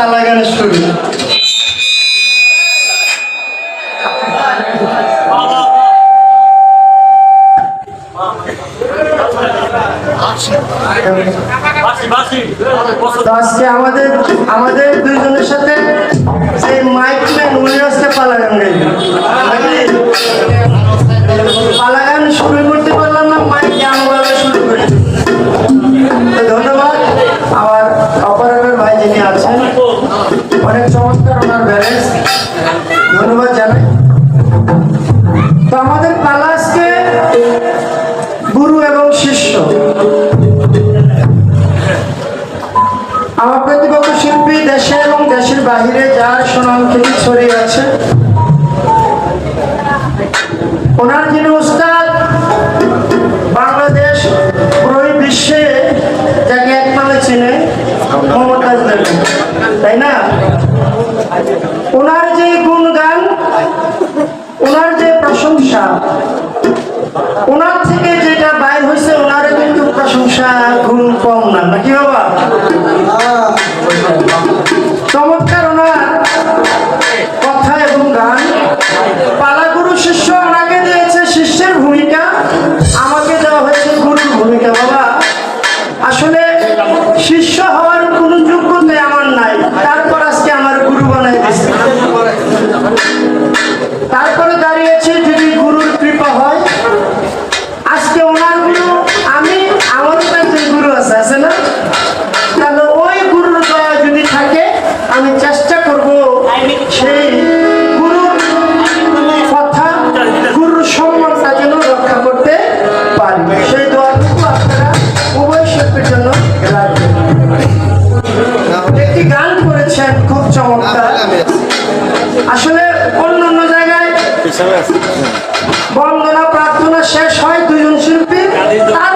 পালা শুরু আজকে আমাদের আমাদের দুইজনের সাথে যে মাইক ম্যান উনি আজকে পালা গান গাইবেন। পালা গান শুরু করতে পারলাম বাহিরে যার সুনাম কিন্তু ছড়িয়ে আছে। ওনার যিনি উস্তাদ, বাংলাদেশ পুরোই বিশ্বে যাকে একভাবে চিনে মমতাজ দেবেন তাই না? ওনার যে গুণগান, ওনার যে প্রশংসা, ওনার থেকে যেটা বাইর হয়েছে ওনার কিন্তু প্রশংসা গুণ কম না। কি নাকি বন্দনা প্রার্থনা শেষ হয় দুজন শিল্পী। তার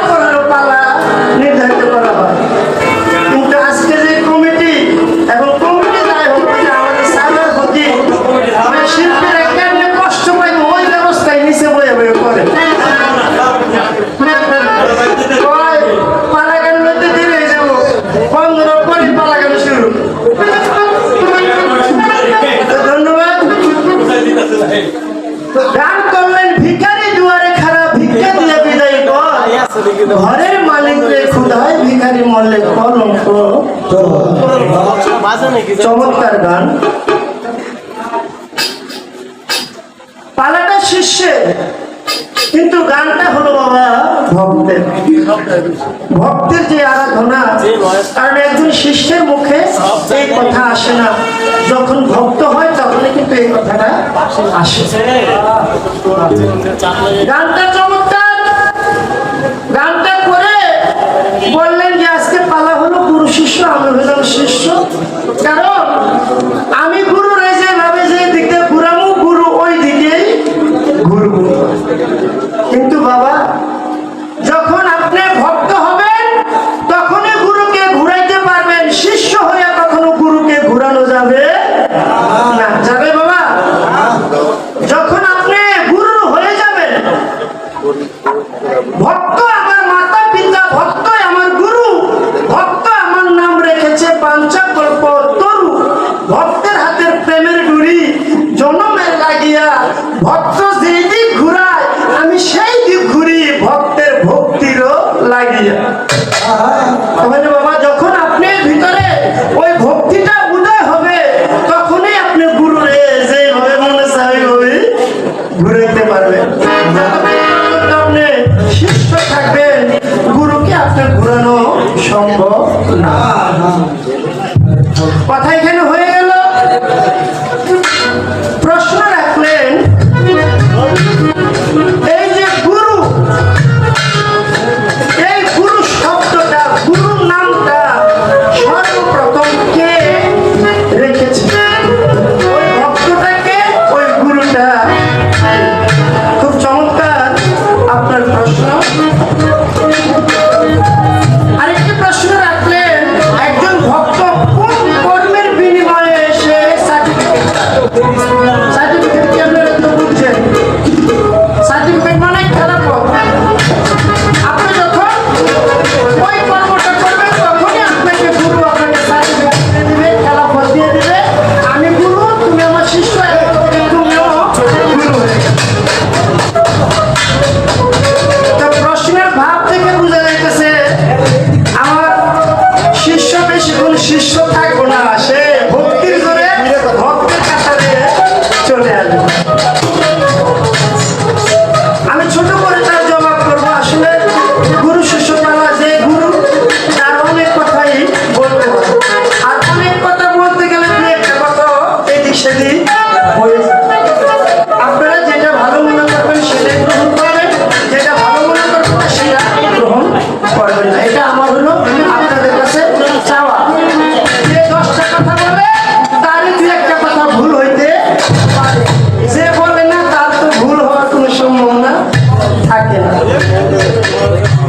ঘরের মালিক রে ক্ষুধায় ভিখারি মরলে কলঙ্ক চমৎকার গান। পালাটা শিষ্যের কিন্তু গানটা হলো বাবা ভক্তের। ভক্তের যে আরাধনা, কারণ একজন শিষ্যের মুখে এই কথা আসে না। যখন ভক্ত হয়, তখনই কিন্তু এই কথাটা আসে। গানটা চমৎকার Przyszłam, by ভক্ত তা ডাকে না।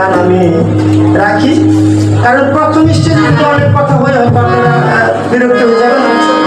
গান আমি রাখি। কারণ প্রথম স্টেজে অনেক কথা হয়ে বিরক্ত হয়ে যাবেন।